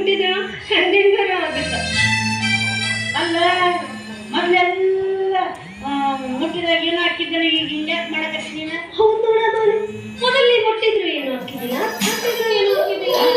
ಮುಟ್ಟಿದ್ರ ಹೆಂಗಾರ ಆಗುತ್ತ. ಅಲ್ಲ ಮೊದ್ಲೆಲ್ಲ ಮುಟ್ಟಿದಾಗ ಏನು ಹಾಕಿದ್ದಾನೆ ಈಗ ಹಿಂಗೆ ಮಾಡಕತ್ತಿ ನೀನು? ಹೌದು ನೋಡೋದು ಮೊದಲು ಮುಟ್ಟಿದ್ರು ಏನು ಹಾಕಿದ್ರು ಏನು ಹಾಕಿದಿಲ್ಲ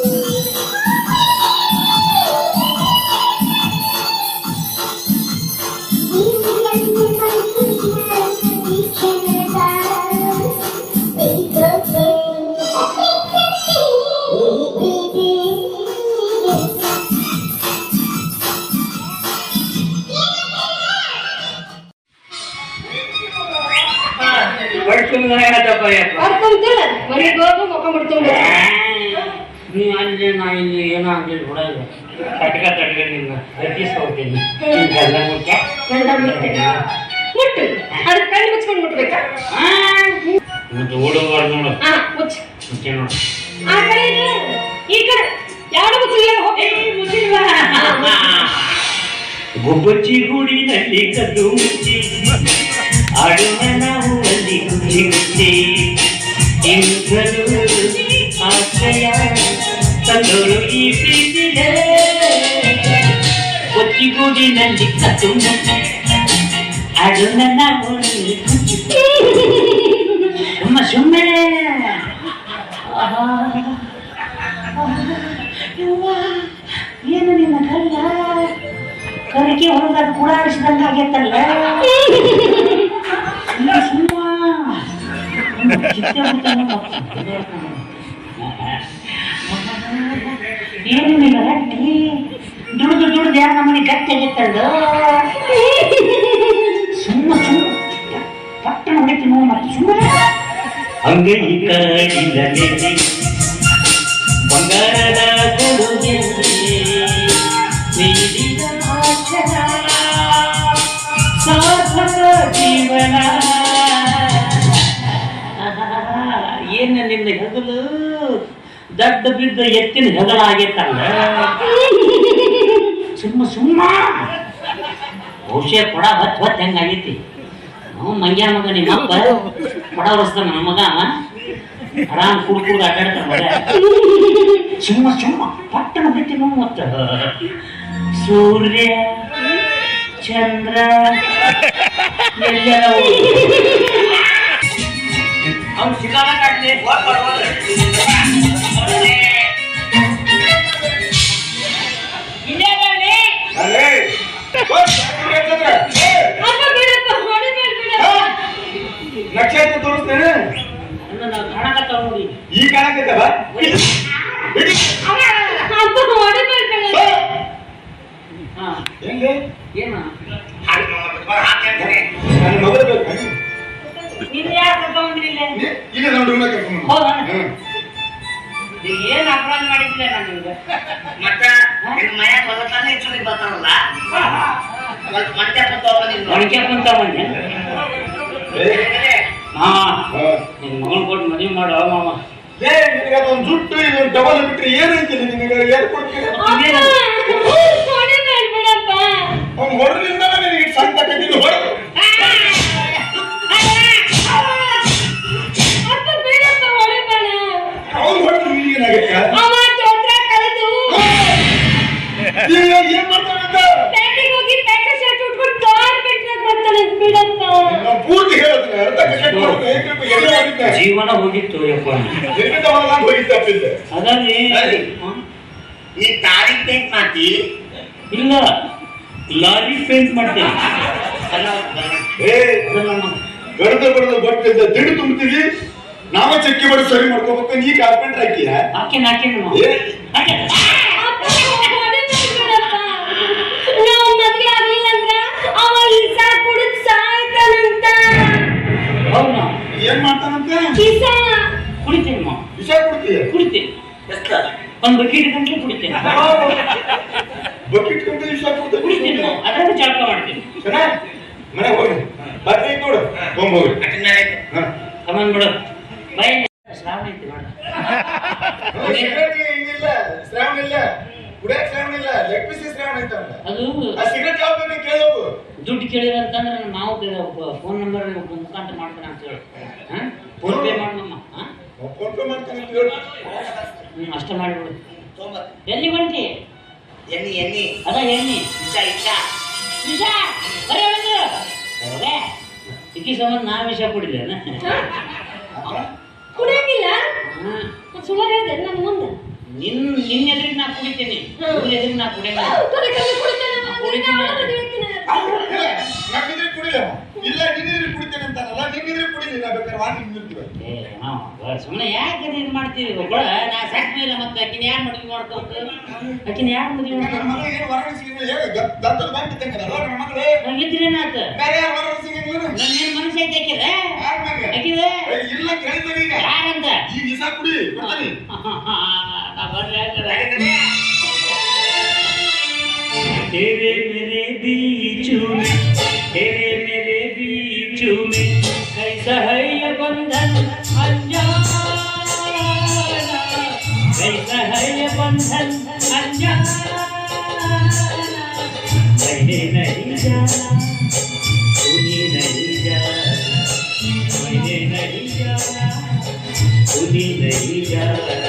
ಇಲ್ಲಿ ಏನೋ ಅಂದಿಲ್ಲ ಬಿಡಲ್ಲ ತಟ್ಕ ತಟ್ಕ ನಿನ್ನ ರಚಿಸ್ಕೊಳ್ತೀನಿ ಗಂಡ ಮುಖ್ಯ. ಗಂಡ ಮುಟ್ಟೆ. ಮುಟ್ಟು ಅದಕ್ಕೆ ಕಣ್ಣು ಮುಚ್ಕೊಂಡು ಮುಟ್ಬೇಕಾ? ಮತ್ತೆ ಓಡೋಬಾರ್ದು ನೋಡು. ಹಾ ಮುಚ್ಚ. ಮುಚ್ಚೆ ನೋಡು. ಆ ಕಡೆ ಇಲ್ಲ ಈ ಕಡೆ. ಯಾರು ಮುಚ್ಚಿಲ್ಲ ಹೋಗಿ. ಗುಬ್ಬಚ್ಚಿ ಗೂಡಿನಲ್ಲಿ ಕದ್ದು ಮುಚ್ಚಿ ಆಡುವ ನಾವು ಅಲ್ಲಿ ಗುಚ್ಚಿ ಗುಚ್ಚಿ ಇಂದ್ರನು ಆಶ್ರಯ ತಂದೋರು ಈ ಕೊಚ್ಚಿಗೂಡಿನಲ್ಲಿ ಕದ್ದು ಮುಚ್ಚಿ ಆಡುವ ನಾವು ಅಲ್ಲಿ ಗುಚ್ಚಿ ಸುಮ್ಮ ಸುಮ್ಮನೆ ಆಹಾ. ಯವ್ವ, ಏನು ನಿನ್ನ ಕಲ್ಲ ಕರಿಕೆ ಹೊರಗ ಕೂಡಾಡಿಸಿದಂಗ ಆಗೈತಲ್ಲ ಸುಮ್ಮ ಸುಮ್ಮ ಚಿತ್ತೆ ಬಿಡ್ತಾನೆ ಮತ್ತ್. ಏನು ನಿನ್ನ ಗಟ್ಟಿ ದುಡ್ದು ದುಡ್ದು ಯಾರ ನಮ್ಮನೆ ಗಟ್ಟಿ ಆಗೈತಲ್ಲ ಸುಮ್ಮ ಸುಮ್ಮ. ಪಟ್ಟಣ ಹೊಡಿತು ನೋವು ಮತ್ತೆ ಸುಮ್ಮನೆ. ಅಂಗೈ ಬಂಗಾರದ ಕೊಡುಗೆ ನೀಡಿದ ಆಚರ. ಸಾರ್ಥಕ ಜೀವನ. ಏನ ನಿನ್ನ ಹೆಗಲು ದಡ್ಡ ಬಿದ್ದ ಎತ್ತಿನ ಹೆಗಲಾಗೈತಲ್ಲ ಸುಮ್ಮ ಸುಮ್ಮ ಬಹುಶಃ ಕೊಡ, ಹೊತ್ತು ಹೊತ್ತು ಹೆಂಗಾಗೈತಿ ನಾವು ಮಂಗ್ಯ ಮಗ, ನಿಮ್ಮ ಅಪ್ಪ ಕೊಡ ಹೊರಸ್ತಾನ ನನ್ನ ಮಗ. ಆರಾಮ್ ಕುಡ್ ಕುಡ್ದು ಅಡ್ಡಾಡ್ತಾನ ಮಗ. ಸುಮ್ಮ ಸುಮ್ಮ ಪಟ್ಟಣ ಬಿಟ್ಟು ಮತ್ತ. ಸೂರ್ಯ, ಚಂದ್ರ ಎಲ್ಲೆಲ್ಲ ಕರ್ಕೊಂಡು ಹೌದಾ? ಏನ್ ಅಪರಾಧ ನಾನು ನಿಮ್ಗೆ? ಮತ್ತ ನಿನ್ ಮನ್ಯಾಗ ಹೊಲತಾನೆ ಇಟ್ಕೊಂಡು ಬರ್ತಾರಲ್ಲ? ಮತ್ತೆ ಕುಂತವ್ರ ನಿನ್. ಒಣಕೆ ಕುಂತ ಬಂದೆ ಏ, ಮಾವ ಹಾ. ನಿನ್ ಮಗನ್ ಕೊಟ್ಟು ಮದುವೆ ಮಾಡು ಮಾವ ಏ ನಿನಗೆ ಅದೊಂದು ಜುಟ್ಟು ಇದೊಂದು ಡಬಲ್ ಬಿಟ್ರೆ ಏನೈತಿ ನಿನಗೆ? ಏನ್ ಕೊಡ್ತೀನಿ ಅಪ್ಪ ಹೊಡಿಬೇಡ ಬಿಡಪ್ಪ ಅವ್ನು ಹೊರಲಿಂದ ನಿನಗೆ ಸಂತ ಕಟ್ಟಿದ್ದು ಹೊರದು ನಿನಗೇನಾಗತ್ತೆ ಅವ ನೀನು ಏನ್ ಮಾಡ್ತಾನಂತ ಪ್ಯಾಟಿಗೆ ಹೋಗಿ ಶರ್ಟ್ ಉಟ್ಕೊಂಡು ಬರ್ತಾನೆ ಬಿಡಪ್ಪ. ಪೂರ್ತಿ ಅರ್ಥ ಜೀವನ ಹೋಗಿತ್ತು ಯಪ್ಪ. ನೀ ತಾರೀಖ್ ಪೇಂಟ್ ಮಾಡ್ತಿ? ಇಲ್ಲ. ಲಾರಿ ಪೇಂಟ್ ಮಾಡ್ತೀನಿ. ಅಲ್ಲ ಏ ಗಡ್ದ ಬಡ್ದ ಬಟ್ಟಿದ್ದ ದಿಡು ತುಂಬ್ತೀವಿ ನಾವ ಚಕ್ಕಿ ಬಡ ಸರಿ ಮಾಡ್ಕೋಬೇಕು ನೀ ಕಾರ್ಪೆಂಟರ್ ಹಾಕಿಯ? ಹಾಕಿ ನಮ್ಮ ಏ? ಹಾಕೇನ್. ನಾವು ಮದ್ವೆ ಆಗ್ಲಿಲ್ಲ ಅಂದ್ರ ಅವ ಈಸ ಕುಡಿದ್ ಸಾಯ್ತಾನಂತ. ಹೌದಾ? ಏನ್ ಮಾಡ್ತಾನಂತೆ? ಕುಡಿತೀನಿ ಕುಡಿತೇನೆ ಅಮ್ಮ ವಿಷ ಕೊಡ್ತೀಯ? ಕುಡಿತೇನೆ. ಎಷ್ಟ? ಒಂದ್ ಬಕೆಟ್ ಗಂಟೆ ಕುಡಿತೇನೆ. ಬಕೆಟ್ ವಿಷ ಜಳಕ ಮಾಡ್ತೇನೆ. ಮನೆ ಹೋಗಿ ಬರ್ತೀನಿ ನೋಡು. ಹೋಗಿ ಅಟೆಂಡ್ ಆಯ್ತು. ಹಾ. ಕಮನ್ ಬಿಡು. ಇಲ್ಲ ಇಲ್ಲ ಅದು ದುಡ್ಡು ಕೇಳಿದ ಅಂತಂದ್ರೆ ನಾವು ಫೋನ್ ನಂಬರ್ ಮುಖಾಂತರ ಮಾಡ್ತಾನೆ ಅಂತ ಹೇಳಿ. ಫೋನ್ ಪೇ ಮಾಡಮ್ಮ ಫೋನ್ ಅಷ್ಟ ಮಾಡಿಬಿಡು. ಎಲ್ಲಿ ಬಂತಿ ಎಣ್ಣಿ ಎಣ್ಣಿ. ಅದ ಎಣ್ಣಿ ಇಷ್ಟ ಇಷ್ಟ ಒಂದು ಸಿಕ್ಕಿ ಸಂಬಂಧ ನಾ ವಿಷ ಕುಡಿದೇನ ಕುಡಿಯಂಗಿಲ್ಲ? ಸುಳ್ಳ ಹೇಳಿದೆ ನನ್ನ ಮುಂದೆ. ನಿನ್ ನಿನ್ನ ಎದುರಿಗೆ ನಾ ಕುಡಿತೀನಿ. ಇವ್ರ ಎದುರಿಗೆ ನಾ ಕುಡಿಯಂಗಿಲ್ಲ ಕುಡಿತಾನೆ? ಇಲ್ಲ ನಾನಿದ್ರೆ ಕುಡಿಲ್ಲ ಇಲ್ಲ ನಿನ್ನಿದ್ರೆ ಕುಡಿತೇನೆ ಅಂತಾನಲ್ಲ ನಿನ್ನಿದ್ರೆ ಕುಡಿಲಿಲ್ಲ ಬೇಕಾದ್ರೆ ವಾನ್ ನಿಂತಿರ್ತೀವಿ ಏ ನಾವು ಸುಮ್ಮನೆ ಯಾಕೆ ಇದು ಮಾಡ್ತೀವಿ ಒಬ್ಬಳ ನಾ ಸತ್ ಮೇಲೆ ಮತ್ತೆ ಆಕಿನ ಯಾರು ಮದುವೆ ಮಾಡ್ಕೋತ ಆಕಿನ ಯಾರು ಮದುವೆ ನನ್ನ ಮಾಡ್ಕೊಂಡು ಮಗ ಏನು ವರಣ ಸಿಗಿಲ್ಲ ಹೇಗೆ ದತ್ತದ ಬ್ಯಾಂಕ್ ಇದ್ದಂಗಲ್ಲ ನನ್ನ ಮಗಳು ಇದ್ರೇನಾತ ಬೇರೆ ಯಾರು ವರಣ ಸಿಗಂಗಿಲ್ಲ ನನ್ನ ಮನಸ್ಸು ಐತೆ ಆಕಿದ ಯಾರ ಮ್ಯಾಗ ಆಕಿದೆ ಏ, ಇಲ್ಲ ಕೇಳಿದಾಗ ಈಗ ಯಾರಂತ ಈಗ ವಿಷ ಕುಡಿ ಕೊಡ್ತಾನೆ ನಾ ಬರ್ಲಿ ಹಾಗಾದ್ರೆ. तेरे मेरे बीचू में तेरे मेरे बीचू में कैसा है ये बंधन अनजाना कैसा है ये बंधन अनजाना मैंने नहीं जाना तूने नहीं जाना मैंने नहीं जाना तूने नहीं जाना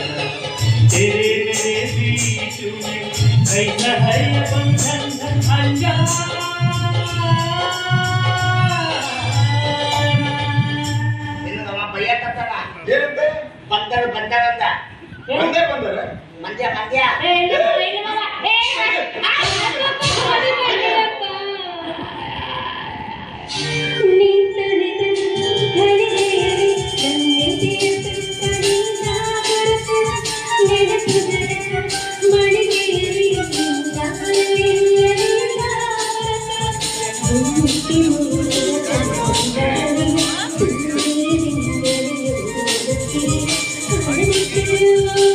तेरे मेरे बीच में कैसा है ये बंधन अनजाना ನಮ್ಮ ಬೈಯಕತ್ತಾನ ಏನಂತೆ ಬಂದರು ಬಂದರಂತ ಬಂದೇ ಬಂದಾರ ಮಂದ್ಯ ಮಂದ್ಯ ಏ, you.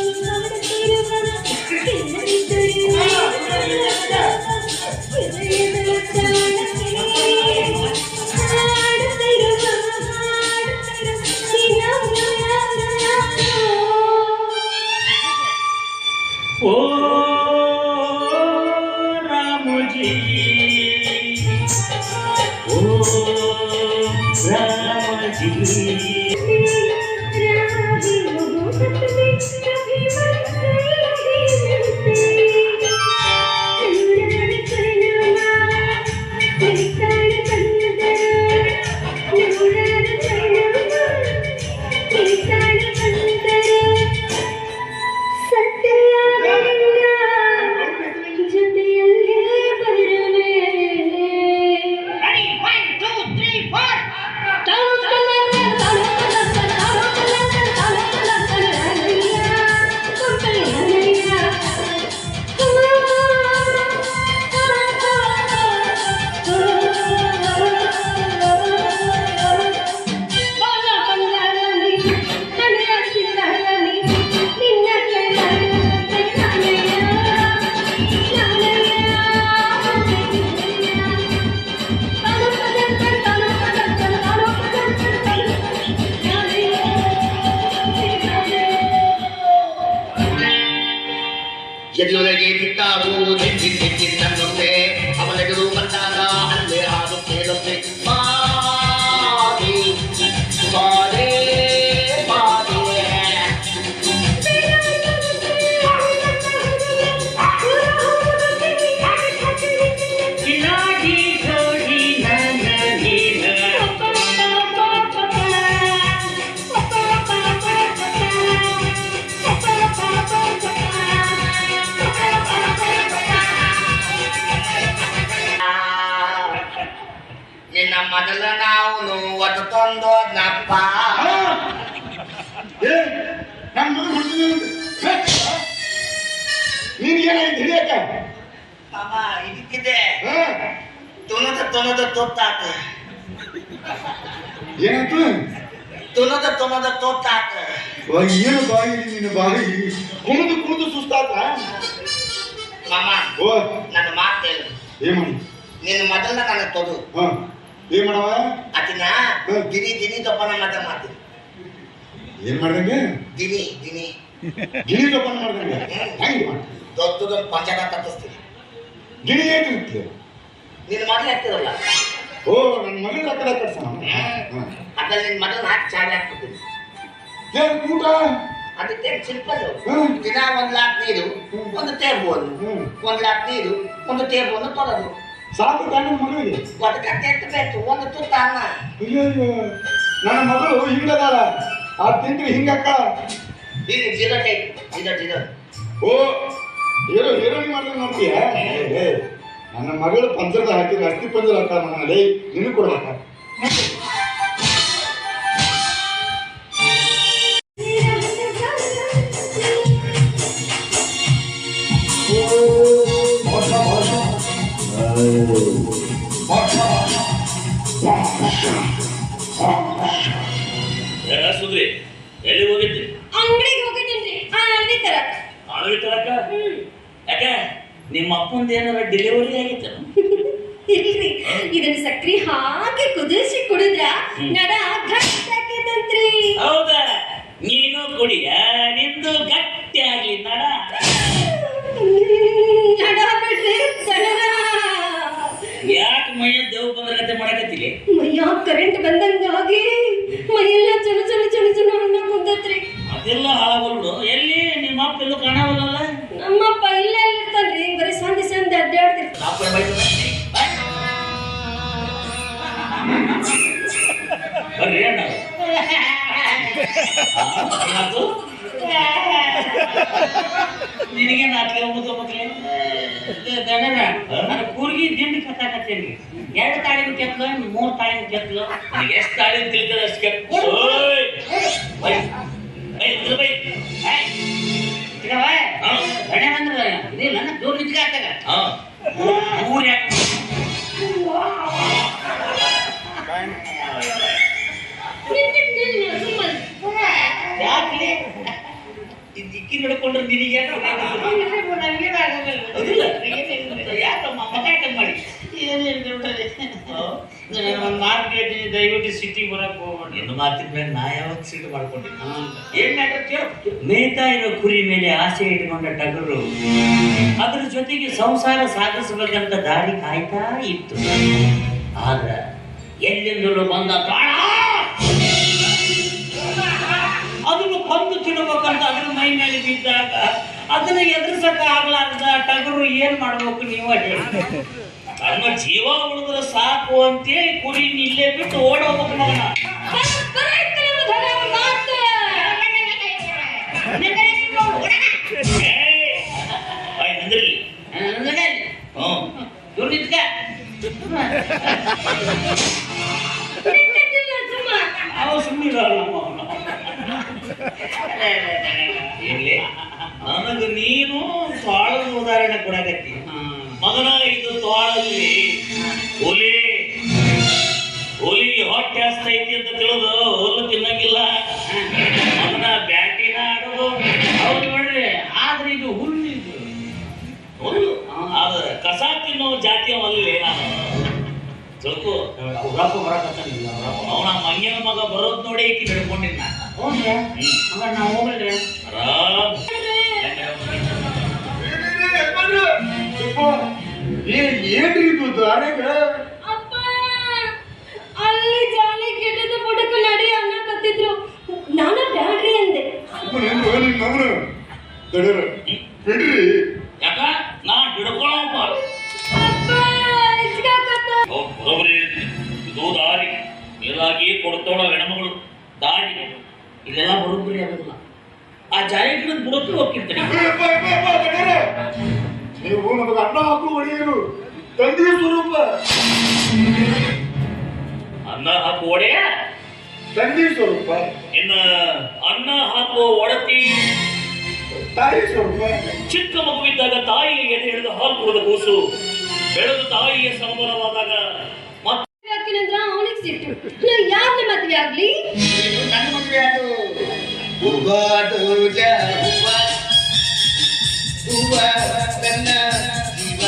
ಮೊದಲ ನಾವು ಒಟ್ಟು ತಂದೋದ್ನಪ್ಪ ಆ! ಏ ನನ್ನ ಮಗ ಹುಡ್ತೀನಿ ನೀನ್ ಏನಾಯ್ತು ಹಿಡಿಯಕ್ಕ? ಅಮ್ಮ ಇದಕ್ಕಿದೆ? ತುನದ ತುನದ ತುತ್ತಾತ ಏನಾಯ್ತು ತುನದ ತುನದ ತುತ್ತಾತ ಏನು ಬಾಯಿ ನಿನ್ನ ಬಾಯಿ? ಕುಣಿದು ಕುಣಿದು ಸುಸ್ತಾತ? ಮಾಮ ಓ. ನನ್ನ ಮಾತೇನು ಏನ್ ನಿನ್ನ ಮೊದಲ ನನ್ನ ತೊದು. ಹಾ. ಏನ್ ಮಾಡವ ಹ್ಮ್. ದಿನಿ ದಿನಿ ತಪ್ಪನ ಮಾತ ಮಾಡ್ತೀನಿ. ಏನ್ ಮಾಡ್ದಂಗೆ? ದಿನಿ ದಿನಿ ಗಿಣಿ ತಪ್ಪನ ಮಾಡ್ದಂಗೆ? ಹೆಂಗ್ ದೊಡ್ಡ ದೊಡ್ಡದೊಂದು ಪಂಚಕ ಕಟ್ಟಿಸ್ತೀನಿ. ದಿನಿ ಏನು ನಿನ್ ನಿನ್ನ ಹಾಕ್ತಿರಲ್ಲ? ಓ ನನ್ನ ಮಗಳ ಆ ಕಡೆ ಕಟ್ಸ ಅದ್ರಲ್ಲಿ ನಿನ್ನ ಮೊದಲು ಹಾಕಿ ಚಾಡಿ ಹಾಕ್ಬಿಡ್ತೀನಿ. ಏನ್ ಊಟ? ಅದಕ್ಕೆ ಸಿಂಪಲ್. ದಿನ ಒಂದ್ ಲಾಟ್ ನೀರು. ಒಂದು ಟೇಬು ಒಂದು. ಒಂದ್ ಲಾಟ್ ನೀರು ಒಂದು ಟೇಬು ಒಂದು ತೊಳೆದು. ಸಾಕು ತಾನೆ ಮಗಳಿಗೆ ಒಂದು ಕಟ್ಟೆ ಎತ್ತಬೇಕು ಒಂದು ತುತ್ತ ಅನ್ನ. ಅಯ್ಯೋ ನನ್ನ ಮಗಳು ಹಿಂಗದಾಳ. ಆ ತಿಂದ್ರೆ ಹಿಂಗಕ್ಕ. ಈಗ ಜೀರೋ ಟೈಪ್ ಜೀರೋ ಜೀರೋ ಓ ಏನೋ ಏನೋ ಮಾಡ್ದಂಗೆ ಮಾಡ್ತೀಯ? ನನ್ನ ಮಗಳು ಪಂಜರದ ಹಾಕಿದ್ರೆ ಅಸ್ತಿ ಪಂಜರ ಹಾಕ ಮಗನಲ್ಲಿ ನಿನಗೆ ಕೊಡ್ಬೇಕ? ಅಳವಿ ತರಕ ಯಾಕ? ನಿಮ್ಮ ಅಪ್ಪಂದ ಏನಾರ ಡೆಲಿವರಿ ಆಗಿತ್ತು? ಇಲ್ರಿ ಇದನ್ನ ಸಕ್ರಿ ಹಾಕಿ ಕುದಿಸಿ ಕುಡಿದ್ರ ನಡ ಗಟ್ಟಾಕೈತಂತ್ರಿ ಹೌದಾ? ನೀನು ಕುಡಿಯ ನಿಂದು ಗಟ್ಟಿ ಆಗ್ಲಿ ನಡ ನಡ ಬಿಡ್ರಿ. ಮೈಯ ದೇವ್ ಬಂದ್ರಗತೆ ಮಾಡಕತ್ತಿಲಿ ಮೈಯ ಕರೆಂಟ್ ಬಂದಂಗಾಗಿ ಮೈಯೆಲ್ಲ ಚಲ ಚಲ ಚಲ ಚಲ ಅನ್ನ ಕುಂದತ್ರಿ ಅದೆಲ್ಲ ಹಾಳಾಗೋಲ್ಬಿಡು ಎಲ್ಲಿ? ನಿಮ್ಮ ಅಪ್ಪ ಎಲ್ಲೂ ಕಾಣವಲ್ಲಲ್ಲ? ನಮ್ಮಪ್ಪ ಇಲ್ಲೇ ಇರ್ತಾನ್ರಿ. ಬರೀ ಸಂಧಿ ಸಂಧಿ? ಬಾಯ್. ಬರ್ರಿ ಅಣ್ಣ. ನಿನಗೆ ನಾಲ್ಕು ಒಂಬತ್ತು ಮಕ್ಕಳೇ ಕೂರ್ಗಿ ದಿಂಡಿ ಕಟ್ಟಾಕತ್ತೇನಿ ಎರಡು ತಾಳಿನ ಕೆತ್ತಲು ಮೂರು ತಾಳಿನ ಕೆತ್ತಲು. ನನಗೆ ಎಷ್ಟು ತಾಳಿನ ತಿಳ್ತದೆ ಅಷ್ಟು ಕೆತ್ತ. ಗಣೆ ಬಂದ್ರ ಇದಿಲ್ಲ ನನ್ನ ದೂರ ನಿಂತ್ಕಾತಾಗ ಊರ್ ಯಾಕೆ? ಯಾಕೆ? ಇದು ಇಕ್ಕಿ ನಡ್ಕೊಂಡ್ರೆ ನಿನಗೆ ಮಗ ಯಾಕೆ ಮಾಡಿ ಒಂದು ಮಾತು ಕೇಳ್ತೀನಿ ದಯವಿಟ್ಟು ಸಿಟಿಗೆ ಬರಕ್ ಹೋಗ್ಬೇಡಿ. ಎಂದು ಮಾತಿನ ಮೇಲೆ ನಾ ಯಾವಾಗ ಸಿಟ್ಟು ಮಾಡ್ಕೊಂಡಿದ್ದೆ ಏನ್ ಮೇಯ್ತಾ ಇರೋ ಕುರಿ ಮೇಲೆ ಆಸೆ ಇಟ್ಕೊಂಡ ಟಗರು. ಅದ್ರ ಜೊತೆಗೆ ಸಂಸಾರ ಸಾಗಿಸಬೇಕಂತ ದಾರಿ ಕಾಯ್ತಾ ಇತ್ತು. ಆದ್ರ ಎಲ್ಲಿಂದಲೂ ಬಂದ ಪ್ರಾಣ! ಅದನ್ನು ಕೊಂದು ತಿನ್ನಬೇಕಂತ ಅದ್ರ ಮೈ ಮೇಲೆ ಬಿದ್ದಾಗ ಅದನ್ನ ಎದುರಿಸಕ ಆಗ್ಲಾರ್ದ ಟಗರು ಏನ್ ಮಾಡ್ಬೇಕು ನೀವು ಹೇಳಿ ನಮ್ಮ ಜೀವ ಉಳಿದ್ರೆ ಸಾಕು ಅಂತೇಳಿ ಕುರಿ ಇಲ್ಲೇ ಬಿಟ್ಟು ಓಡೋಗ್ಬೇಕು ಮಗನ ಏಯ್! ಆಯ್, ನಿಂದ್ರಿಲ್ಲಿ. ಹ್ಮ್. ಇವ್ರು ನಿಂತ್ಕ. ಅವ ಸುಮ್ಮನೆ ಅವನ ಮಂಗ್ಯನ ಮಗ ಬರೋದ್ ನೋಡಿ ಈಕಿ ಹಿಡ್ಕೊಂಡಿದ್ದ ನಾವು ಹೋಗ್ರಿ ಏನ್ರಿ ಇದು ಅಲ್ಲಿ ಜಾಲಿ ಗಿಡದ ಬುಡಕ ನಡಿ ಅನ್ನಕತ್ತಿದ್ರು. ನಾನು ಬ್ಯಾಡ್ರಿ ಅಂದೆ. ಮಗನು ಬಿಡ್ರಿ ಮೇಲಾಗಿ ಕೊಡ್ತೋಳ ಹೆಣ್ಮಗಳು ದಾರಿ ಇದೆಲ್ಲ ಬರೋಬ್ಬರಿ ಅದಲ್ಲ ಆ ಗಿಡದ ಬುಡಕ್ಕೆ ಹೋಗ್ತಿರ್ತೀನಿ. ನೀವು ನಮಗೆ ಅನ್ನ ಹಾಕು ಹೊಡೆಯರು ತಂದೆ ಸ್ವರೂಪ. ಅನ್ನ ಹಾಕುವ ಒಡೆಯ? ತಂದೆ ಸ್ವರೂಪ. ಇನ್ನ ಅನ್ನ ಹಾಕುವ ಒಡತಿ? ತಾಯಿ ಸ್ವರೂಪ. ಚಿಕ್ಕ ಮಗುವಿದ್ದಾಗ ತಾಯಿಗೆ ಎದೆ ಹಿಡಿದು ಹಾಲು ಕುಡಿದ ಕೂಸು. ಬೆಳೆದು ತಾಯಿಗೆ ಸಂಬರವಾದಾಗ ಸಿಟ್ಟು. ನಾ ಯಾರನ್ನ ಮದ್ವೆ ಆಗ್ಲಿ? ನೀನು ನನ್ನ ಮದುವೆ ಅದು ಹೂವ ದೋಜ ಹೂವ ಹೂವ ನನ್ನ ಜೀವ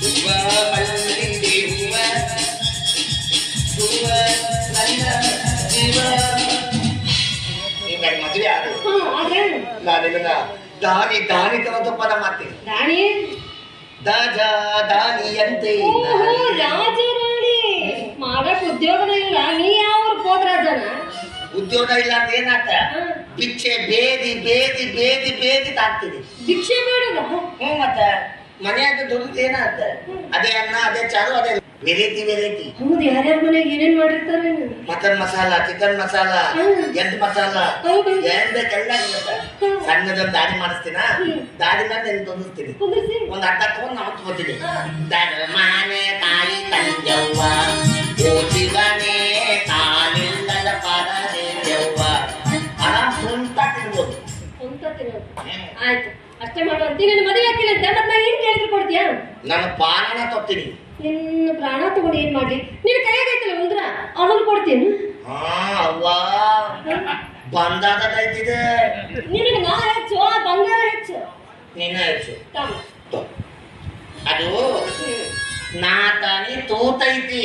ಹೂವ ಮಲ್ಲಿಗೆ ಹೂವ ಹೂವ ನನ್ನ ಜೀವ ನೀನು ನನ್ನ ಮದುವೆ ಅದು ಹಾ ಆಗ ನಾನು ನಿನ್ನ ದಾನಿ ದಾನಿ ತರೋದು ಪದ ಮಾಡ್ತೀನಿ ರಾಣಿ ದಾಜ ದಾನಿಯಂತೆ. ಓಹೋ ರಾಜ ಮಾಡಕ್ ಉದ್ಯೋಗನ ಇಲ್ಲ ನೀ ಯಾವ ಹೋದ್ರಾಜನ ಉದ್ಯೋಗ ಇಲ್ಲ ಅಂತ ಏನಾಗ್ತ? ಪಿಚ್ಚೆ ಬೇದಿ ಬೇದಿ ಬೇದಿ ಬೇದಿ ತಾಕ್ತಿದೆ. ಭಿಕ್ಷೆ ಬೇಡದ ಹ್ಞೂ ಮತ್ತ. ಮನೆಯಾಗ ದುಡ್ದು ಏನಾಗ್ತ? ಅದೇ ಅನ್ನ ಅದೇ ಚಾರು ಅದೇ ವೆರೈಟಿ ವೆರೈಟಿ. ಹೌದು ಯಾರ್ಯಾರ ಮನೆಗೆ ಏನೇನ್ ಮಾಡಿರ್ತಾರೆ ಮಟನ್ ಮಸಾಲ ಚಿಕನ್ ಮಸಾಲ ಎಂತ ಎಗ್ ಮಸಾಲ. ಏನ್ ಬೇಕೆಲ್ಲ. ಸಣ್ಣದೊಂದು ದಾರಿ ಮಾಡಿಸ್ತೀನ? ದಾರಿ ಮೇಲೆ ನಿನ್ ತೊಂದಿಸ್ತೀನಿ ಒಂದ್ ಅರ್ಧ ತಗೊಂಡ್ ನಾವು ತಗೋತೀನಿ. ಮಾನೆ ತಾಯಿ ತಂಜವ್ವ ಓದಿಗನೆ ಕಾಲಿಲ್ಲದ ಪರದೇವ್ವ ಆ ತಿನ್ಬೋದು ತಿನ್ನೋದು ಆಯ್ತು. ಅಷ್ಟೇ ಮಾಡು ಅಂತ ನಿನ್ನ ಮದುವೆ ನಾ ಏನ್ ಕೇಳಿದ್ರು ಕೊಡ್ತೀಯಾ? ನನ್ನ ಪಾಲನ ತೊಡ್ತೀನಿ ನಿನ್ನ ಪ್ರಾಣ ತಗೊಂಡು ಏನ್ ಮಾಡ್ಲಿ? ನಿನ್ನ ಕೈಯಾಗೈತಲ್ಲ ಉಂದ್ರ ಅವನು ಕೊಡ್ತೀನಿ. ಹಾ ಅವ್ವ. ಬಂದಾದೈತಿದೆ ನಿನಗೆ ನಾ ಹೆಚ್ಚು ಆ ಬಂಗಾರ ಹೆಚ್ಚು. ನಿನ್ನ ಹೆಚ್ಚು. ಅದು ನಾ ನಾತಾನಿ ತೂತೈತಿ